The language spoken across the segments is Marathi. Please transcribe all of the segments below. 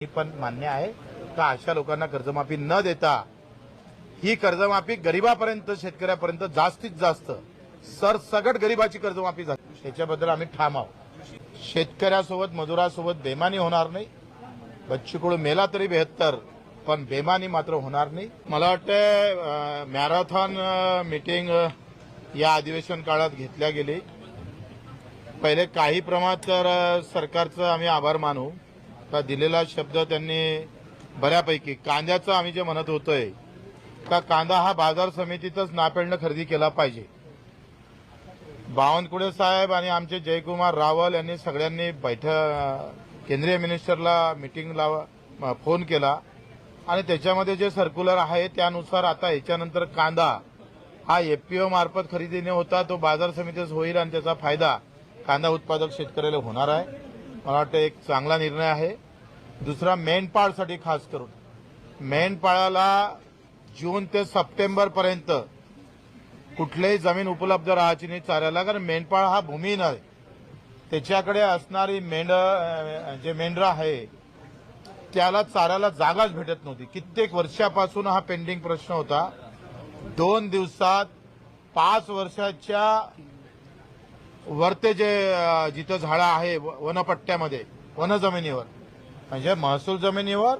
हे पण मान्य आहे. का अशा लोकांना कर्जमाफी न देता ही कर्जमाफी गरिबापर्यंत शेतकऱ्यापर्यंत जास्तीत जास्त सरसगट गरिबाची कर्जमाफी झाली. त्याच्याबद्दल आम्ही ठाम आहोत. शेतकऱ्यासोबत मजुरासोबत बेमानी होणार नाही. बच्चू मेला तरी बेहत्तर पण बेमानी मात्र होणार नाही. मला वाटतं मॅरेथॉन मीटिंग या अधिवेशन काळात घेतल्या गेली. पहिले काही प्रमाणात तर सरकारचं आम्ही आभार मानू. का दिलेला शब्द त्यांनी बऱ्यापैकी कांद्याचं आम्ही जे म्हणत होतोय का कांदा हा बाजार समितीतच नापेडनं खरेदी केला पाहिजे. बावनकुळे साहेब आणि आमचे जयकुमार रावल यांनी सगळ्यांनी बैठक केंद्रीय मिनिस्टरला मिटिंग लावा फोन केला. आणि त्याच्यामध्ये जे सर्क्युलर आहे त्यानुसार आता याच्यानंतर कांदा हा एफपीओ मार्फत खरेदीने होता तो बाजार समितीच होईल आणि त्याचा फायदा कांदा उत्पादक शेतकऱ्याला होणार आहे. मला वाटतं एक चांगला निर्णय आहे. दुसरा मेंढपाळसाठी खास करून. मेंढपाळाला जून ते सप्टेंबरपर्यंत कुठलीही जमीन उपलब्ध राहायची नाही चाऱ्याला कारण मेंढपाळ हा भूमीहीन आहे. त्याच्याकडे असणारी मेंढ जे मेंढरं आहे त्याला चाऱ्याला जागाच भेटत नव्हती. कित्येक वर्षापासून हा पेंडिंग प्रश्न होता. दोन दिवसात पाच वर्षाच्या वरते जे जिथं झाडं आहे व- वनपट्ट्यामध्ये वन जमिनीवर म्हणजे महसूल जमिनीवर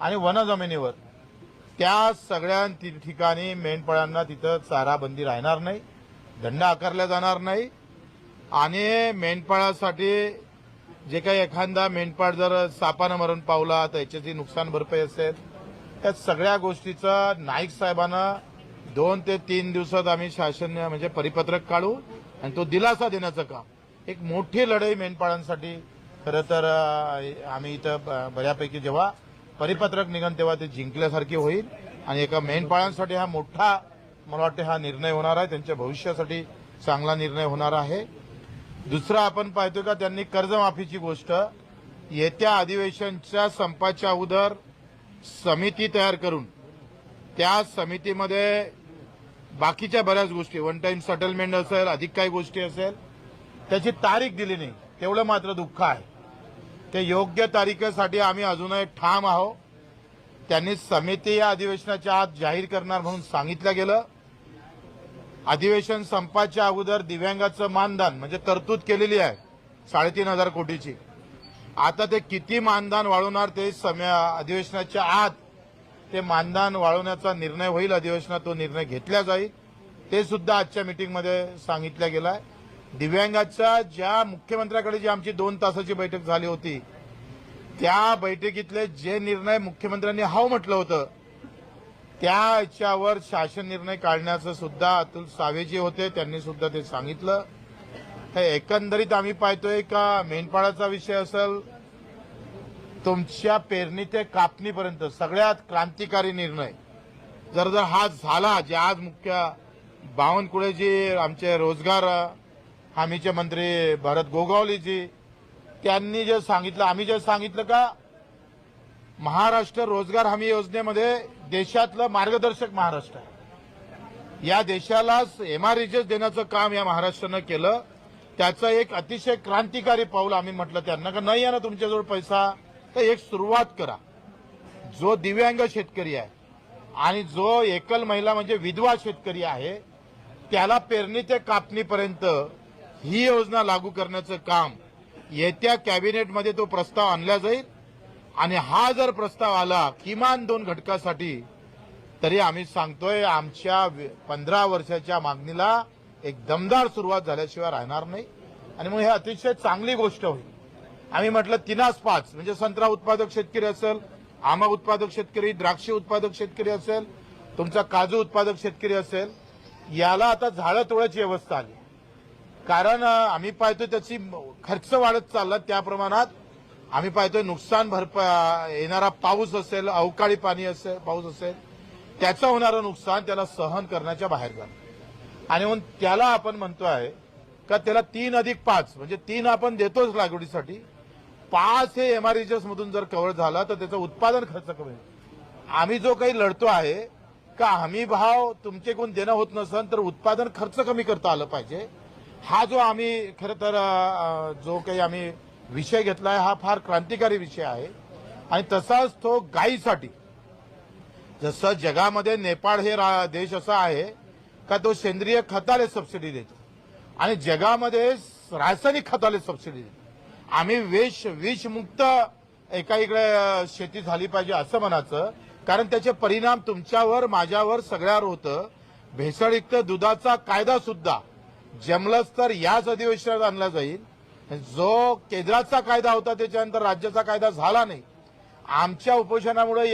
आणि वन जमिनीवर त्या सगळ्या ठिकाणी मेंढपाळांना तिथं चारा बंदी राहणार नाही दंड आकारला जाणार नाही आणि मेंढपाळासाठी जे काही एखादा मेंढपाळ जर सापानं मरण पावला तर याच्याची नुकसान भरपाई असेल. त्या सगळ्या गोष्टीचं नाईक साहेबांना दोन ते तीन दिवसात आम्ही शासन म्हणजे परिपत्रक काढू आणि तो दिलासा देण्याचं काम. एक मोठी लढाई मेंढपाळांसाठी खरं तर आम्ही इथं ब- बऱ्यापैकी जेव्हा परिपत्रक निघन तेव्हा ते जिंकल्यासारखी होईल. आणि एका मेंढपाळांसाठी हा मोठा मला वाटते हा निर्णय होणार आहे. त्यांच्या भविष्यासाठी चांगला निर्णय होणार आहे. दुसरं आपण पाहतो का त्यांनी कर्जमाफीची गोष्ट येत्या अधिवेशनच्या संपाच्या अगोदर समिती तयार करून त्या समितीमध्ये बाकीच्या बऱ्याच गोष्टी. वन टाइम सेटलमेंट असेल अधिक काही गोष्टी असेल त्याची तारीख दिली नाही. तेवढं मात्र दुःख आहे. ते योग्य तारीखेसाठी आम्ही अजूनही ठाम आहोत. त्यांनी समिती या अधिवेशनाच्या आत जाहीर करणार म्हणून सांगितलं गेलं. अधिवेशन संपाच्या अगोदर दिव्यांगाचं मानधन म्हणजे तरतूद केलेली आहे साडेतीन हजार कोटीची. आता ते किती मानधन वाढवणार ते समय अधिवेशनाच्या आत ते मानधन वाढवण्याचा निर्णय होईल अधिवेशनात तो निर्णय घेतला जाईल ते सुद्धा आजच्या मिटिंगमध्ये सांगितलं गेलं आहे दिव्यांगाच्या ज्या मुख्यमंत्र्याकडे जी आमची दोन तासाची बैठक झाली होती त्या बैठकीतले जे निर्णय मुख्यमंत्र्यांनी हाव म्हटलं होतं त्या याच्यावर शासन निर्णय काढण्याचं सुद्धा अतुल सावेजी होते त्यांनी सुद्धा ते सांगितलं. हे एकंदरीत आम्ही पाहतोय का मेंढपाळाचा विषय असेल तुमच्या पेरणी ते कापणीपर्यंत सगळ्यात क्रांतिकारी निर्णय. जर जर हा झाला जे आज मुख्य बावनकुळेजी आमचे रोजगार हमीचे मंत्री भरत गोगावलेजी त्यांनी जे सांगितलं आम्ही जे सांगितलं का महाराष्ट्र रोजगार हमी योजनेमध्ये देशातलं मार्गदर्शक महाराष्ट्र आहे. या देशाला एमआरईजेस देण्याचं काम या महाराष्ट्रानं केलं. त्याचं एक अतिशय क्रांतिकारी पाऊल आम्ही म्हटलं त्यांना का नाही आहे ना तुमच्याजवळ पैसा? तर एक सुरुवात करा. जो दिव्यांग शेतकरी आहे आणि जो एकल महिला म्हणजे विधवा शेतकरी आहे त्याला पेरणी ते कापणीपर्यंत ही योजना लागू करण्याचं काम येत्या कॅबिनेटमध्ये तो प्रस्ताव आणला जाईल. आणि हा जर प्रस्ताव आला किमान दोन घटकासाठी तरी आम्ही सांगतोय आमच्या पंधरा वर्षाच्या मागणीला एक दमदार सुरुवात झाल्याशिवाय राहणार नाही. आणि मग हे अतिशय चांगली गोष्ट होईल. आम्ही म्हटलं तिनाच पाच. म्हणजे संत्रा उत्पादक शेतकरी असेल आंबा उत्पादक शेतकरी द्राक्ष उत्पादक शेतकरी असेल तुमचा काजू उत्पादक शेतकरी असेल याला आता झाडं तोडायची व्यवस्था आली. कारण आम्ही पाहतोय त्याची खर्च वाढत चालला त्या प्रमाणात आम्ही पाहतोय नुकसान भरपा येणारा पाऊस असेल अवकाळी पाणी असेल पाऊस असेल त्याचं होणारं नुकसान त्याला सहन करण्याच्या बाहेर जाणं. आणि म्हणून त्याला आपण म्हणतो आहे का त्याला तीन अधिक पाच म्हणजे तीन आपण देतोच लागवडीसाठी पाच हे एमआरईजेस मधून जर कव्हर झाला तर त्याचं उत्पादन खर्च कमी होईल. आम्ही जो काही लढतो आहे का हमी भाव तुमचे कोण देणं होत नसेल तर उत्पादन खर्च कमी करता आलं पाहिजे. हा जो आम्ही खरं तर जो काही आम्ही विषय घेतलाय हा फार क्रांतिकारी विषय आहे. आणि तसाच तो गायीसाठी जसं जगामध्ये नेपाळ हे रा- देश असा आहे का तो सेंद्रिय खताले सबसिडी देतो. आणि जगामध्ये रासायनिक खताला सबसिडी देतो. आम्ही वेश विषमुक्त एका इकडे शेती झाली पाहिजे असं म्हणायचं. कारण त्याचे परिणाम तुमच्यावर माझ्यावर सगळ्यावर होतं. भेसळयुक्त दुधाचा कायदा सुद्धा जमलंच तर याच अधिवेशनात आणला जाईल. जो केंद्राचा कायदा होता त्याच्यानंतर राज्याचा कायदा झाला नाही. आमच्या उपोषणामुळे